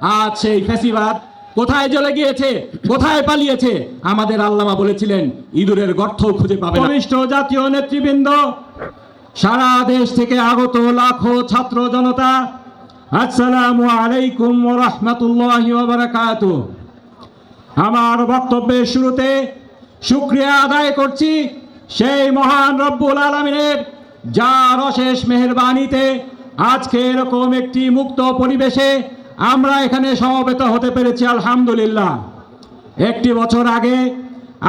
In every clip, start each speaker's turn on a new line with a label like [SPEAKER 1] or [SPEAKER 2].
[SPEAKER 1] আজ সেই ফ্যাসিবাদ কোথায় চলে গিয়েছে কোথায় পালিয়েছে আমাদের আল্লামা বলেছিলেন ইঁদুরের গর্থও খুঁজে পাবে না। জাতীয় নেতৃবৃন্দ সারা দেশ থেকে আগত লাখো ছাত্র জনতা আসসালামু আলাইকুম রাহমাতুল্লাহি আমার বক্তব্যের শুরুতে শুক্রিয়া আদায় করছি সেই মহান রব্বুল আলমিনের যার অশেষ মেহরবানিতে আজকে এরকম একটি মুক্ত পরিবেশে আমরা এখানে সমবেত হতে পেরেছি, আলহামদুলিল্লাহ। একটি বছর আগে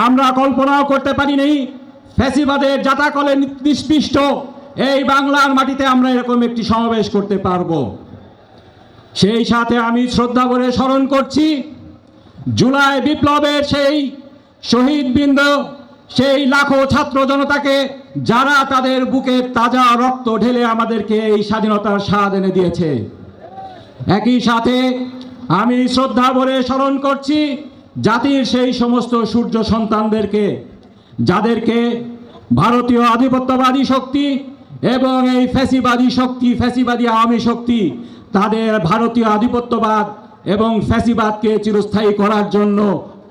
[SPEAKER 1] আমরা কল্পনাও করতে পারিনি ফ্যাসিবাদের জাতাকলে নিষ্পিষ্ট এই বাংলার মাটিতে আমরা এরকম একটি সমাবেশ করতে পারব। সেই সাথে আমি শ্রদ্ধা করে স্মরণ করছি, জুলাই বিপ্লবের সেই শহীদবৃন্দ সেই লাখো ছাত্র জনতাকে যারা তাদের বুকের তাজা রক্ত ঢেলে আমাদেরকে এই স্বাধীনতার স্বাদ এনে দিয়েছে। একই সাথে আমি শ্রদ্ধা ভরে স্মরণ করছি জাতির সেই সমস্ত সূর্য সন্তানদেরকে, যাদেরকে ভারতীয় আধিপত্যবাদী শক্তি এবং এই ফ্যাসিবাদী শক্তি, ফ্যাসিবাদী আওয়ামী শক্তি তাদের ভারতীয় আধিপত্যবাদ এবং ফ্যাসিবাদকে চিরস্থায়ী করার জন্য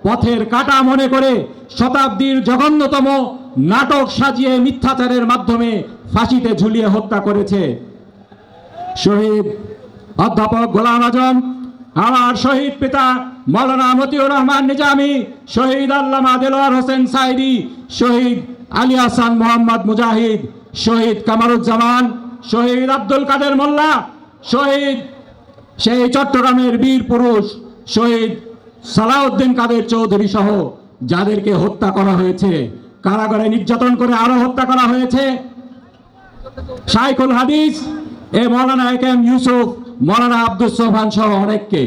[SPEAKER 1] পথের কাটা মনে করে শতাব্দীর জঘন্যতম নাটক সাজিয়ে মিথ্যাচারের মাধ্যমে ফাঁসিতে ঝুলিয়ে হত্যা করেছে। শহীদ অধ্যাপক গোলাম আজম, আমার শহীদ পিতা মৌলানা মতিউর রহমান নিজামি, শহীদ আল্লামা দেলোয়ার হোসেন সাইদি, শহীদ আলী হাসান মোহাম্মদ মুজাহিদ, শহীদ কামারুজ্জামান, শহীদ আব্দুল কাদের মোল্লা, শহীদ সেই চট্টগ্রামের বীর পুরুষ, শহীদ সালাউদ্দিন কাদের চৌধুরী সহ যাদেরকে হত্যা করা হয়েছে, কারাগারে নির্যাতন করে আরও হত্যা করা হয়েছে। শাইখুল হাদিস, এ মৌলানা একেম ইউসুফ মৌলানা আব্দুল সোহান সহ অনেককে।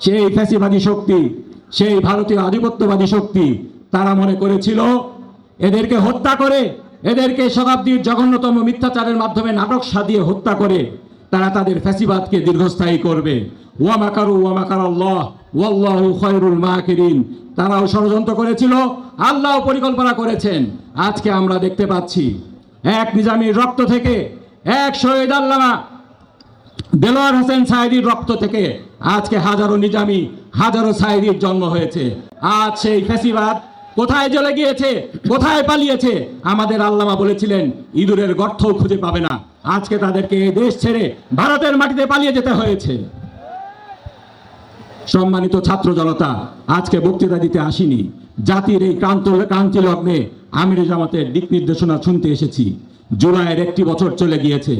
[SPEAKER 1] সেই ফ্যাসিবাদী শক্তি, সেই ভারতীয় আধিপত্যবাদী শক্তি তারা মনে করেছিল, এদেরকে হত্যা করে, এদেরকে শতাব্দীর জঘন্যতম মিথ্যাচারের মাধ্যমে নাটক সাজিয়ে হত্যা করে তারা তাদের ফ্যাসিবাদকে দীর্ঘস্থায়ী করবে। ওয়ামাকারু ওয়ামাকার আল্লাহ ওয়াল্লাহু খয়রুল মাকিরিন। তারাও ষড়যন্ত্র করেছিল, আল্লাহ পরিকল্পনা করেছেন। আজকে আমরা দেখতে পাচ্ছি, এক নিজামীর রক্ত থেকে এক শহীদ আল্লামা দেলোয়ার হোসেন সাইদির রক্ত থেকে আজকে হাজারো নিজামি, হাজারো সাইদির জন্ম হয়েছে। আজ সেই ফ্যাসিবাদ কোথায় চলে গিয়েছে, কোথায় পালিয়েছে, আমাদের আল্লামা বলেছিলেন, ইঁদুরের গর্থও খুঁজে পাবে না। আজকে তাদেরকে এই দেশ ছেড়ে ভারতের মাটিতে পালিয়ে যেতে হয়েছে। সম্মানিত ছাত্র জনতা, আজকে বক্তৃতা দিতে আসিনি। জাতির এই ক্রান্ত ক্রান্তি লগ্নে আমির জামাতের দিক নির্দেশনা শুনতে এসেছি। জুলাইয়ের একটি বছর চলে গিয়েছে।